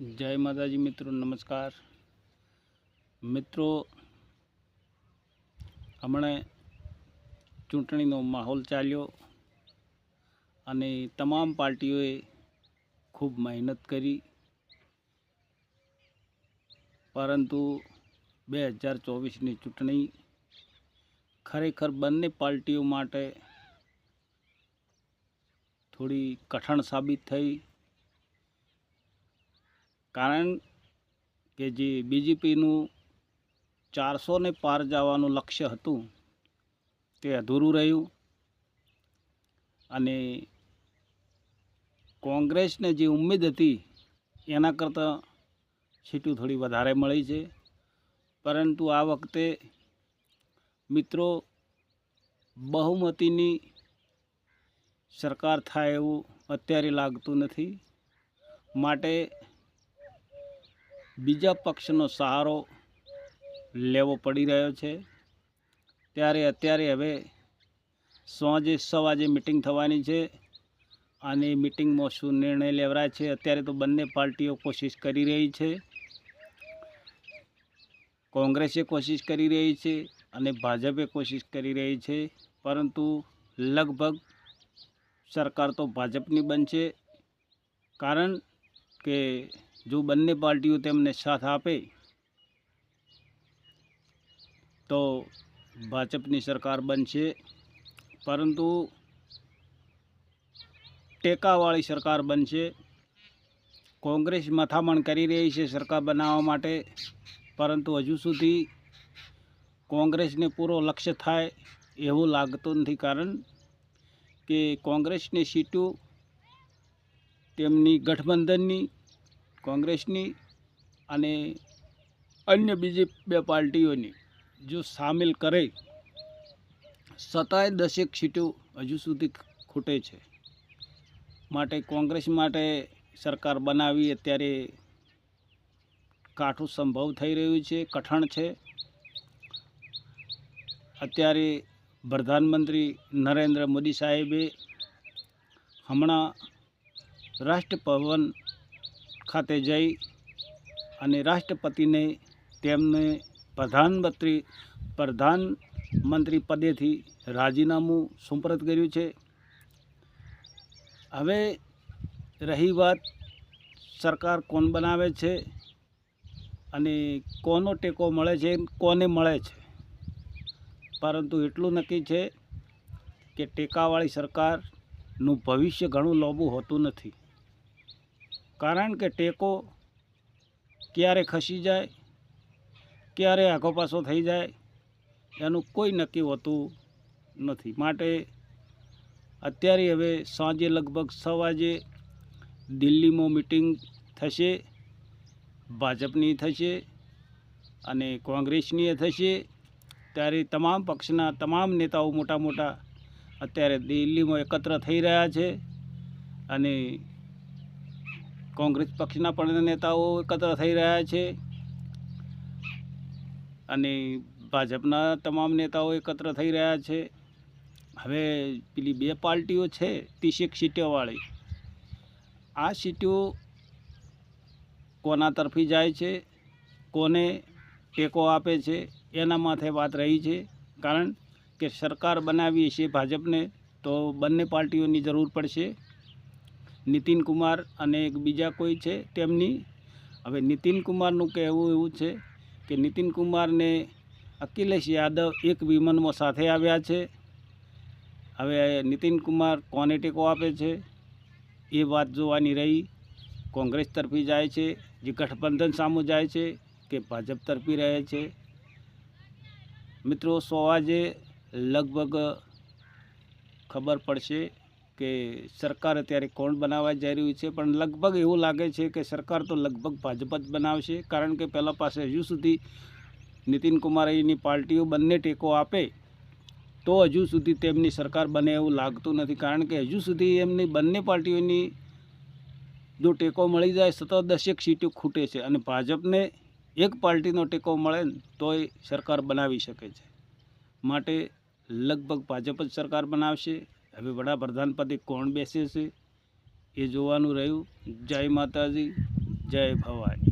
જય માતાજી મિત્રો, નમસ્કાર. મિત્રો, હમણાં ચૂંટણીનો માહોલ ચાલ્યો અને તમામ પાર્ટીઓએ ખૂબ મહેનત કરી. પરંતુ બે હજાર ચોવીસની ચૂંટણી ખરેખર બંને પાર્ટીઓ માટે થોડી કઠણ સાબિત થઈ. કારણ કે જે બીજેપીનું ચારસોને પાર જવાનું લક્ષ્ય હતું, તે અધૂરું રહ્યું. અને કોંગ્રેસને જે ઉમ્મીદ હતી, એના કરતાં સીટું થોડી વધારે મળી છે. પરંતુ આ વખતે મિત્રો, બહુમતીની સરકાર થાય એવું અત્યારે લાગતું નથી. માટે બીજા પક્ષનો સહારો લેવો પડી રહ્યો છે. ત્યારે અત્યારે હવે સાંજે સવાજે મિટિંગ થવાની છે અને મિટિંગમાં શું નિર્ણય લેવરાય છે અત્યારે તો બંને પાર્ટીઓ કોશિશ કરી રહી છે. કોંગ્રેસે કોશિશ કરી રહી છે અને ભાજપે કોશિશ કરી રહી છે. પરંતુ લગભગ સરકાર તો ભાજપની બનશે. કારણ કે જો બંને પાર્ટીઓ તેમને સાથ આપે, તો ભાજપની સરકાર બનશે. પરંતુ ટેકાવાળી સરકાર બનશે. કોંગ્રેસ મથામણ કરી રહી છે સરકાર બનાવવા માટે, પરંતુ હજુ સુધી કોંગ્રેસને પૂરો લક્ષ્ય થાય એવું લાગતું નથી. કારણ કે કોંગ્રેસની સીટો તેમની ગઠબંધનની કોંગ્રેસની અને અન્ય બીજી બે પાર્ટીઓની જો સામેલ કરે સતાય દસેક સીટો હજુ સુધી ખૂટે છે. માટે કોંગ્રેસ માટે સરકાર બનાવી અત્યારે કાઠું સંભવ થઈ રહ્યું છે, કઠણ છે. અત્યારે પ્રધાનમંત્રી નરેન્દ્ર મોદી સાહેબે હમણાં રાષ્ટ્રભવન ખાતે જઈ અને રાષ્ટ્રપતિને તેમને પ્રધાનમંત્રી પ્રધાનમંત્રી પદેથી રાજીનામું સુપરત કર્યું છે. હવે રહી વાત સરકાર કોણ બનાવે છે અને કોનો ટેકો મળે છે, કોને મળે છે. પરંતુ એટલું નક્કી છે કે ટેકાવાળી સરકારનું ભવિષ્ય ઘણું લાંબુ હોતું નથી. કારણ કે ટેકો ક્યારે ખસી જાય, ક્યારે આઘો પાછો થઈ જાય, એનું કોઈ નક્કી હોતું નથી. માટે અત્યારે હવે સાંજે લગભગ છ વાગે દિલ્હીમાં મિટિંગ થશે, ભાજપની થશે અને કોંગ્રેસની થશે. ત્યારે તમામ પક્ષના તમામ નેતાઓ મોટા મોટા અત્યારે દિલ્હીમાં એકત્ર થઈ રહ્યા છે અને કોંગ્રેસ પક્ષના પણ નેતાઓ એકત્ર થઈ રહ્યા છે. અને ભાજપના તમામ નેતાઓ એકત્ર થઈ રહ્યા છે. હવે પેલી બે પાર્ટીઓ છે, ત્રીસેક સીટોવાળી. આ સીટો કોના તરફી જાય છે, કોને ટેકો આપે છે, એના માથે વાત રહી છે. કારણ કે સરકાર બનાવી છે ભાજપને, તો બંને પાર્ટીઓની જરૂર પડશે. નીતિન કુમાર અને એક બીજા કોઈ છે તેમની. હવે નીતિન કુમારનું કહેવું એવું છે કે નીતિન કુમારને અખિલેશ યાદવ એક વિમાનમાં સાથે આવ્યા છે. હવે નીતિન કુમાર કોને ટેકો આપે છે? એ વાત જોવાની રહી. કોંગ્રેસ તરફી જાય છે, જે ગઠબંધન સામું જાય છે કે ભાજપ તરફી રહે છે. મિત્રો, સો આજે લગભગ ખબર પડશે કે સરકાર અત્યારે કોણ બનાવવા જઈ રહ્યું છે? પણ લગભગ એવું લાગે છે કે સરકાર તો લગભગ ભાજપ જ બનાવશે. કારણ કે પહેલાં પાસે હજુ સુધી નીતિન કુમાર એની પાર્ટીઓ બંને ટેકો આપે તો હજુ સુધી તેમની સરકાર બને એવું લાગતું નથી. કારણ કે હજુ સુધી એમની બંને પાર્ટીઓની જો ટેકો મળી જાય, સતત દસેક સીટો ખૂટે છે અને ભાજપને એક પાર્ટીનો ટેકો મળે તોય સરકાર બનાવી શકે છે. માટે લગભગ ભાજપ જ સરકાર બનાવશે. હવે વડાપ્રધાન પદે કોણ બેસે છે એ જોવાનું રહ્યું. જય માતાજી જય ભવાની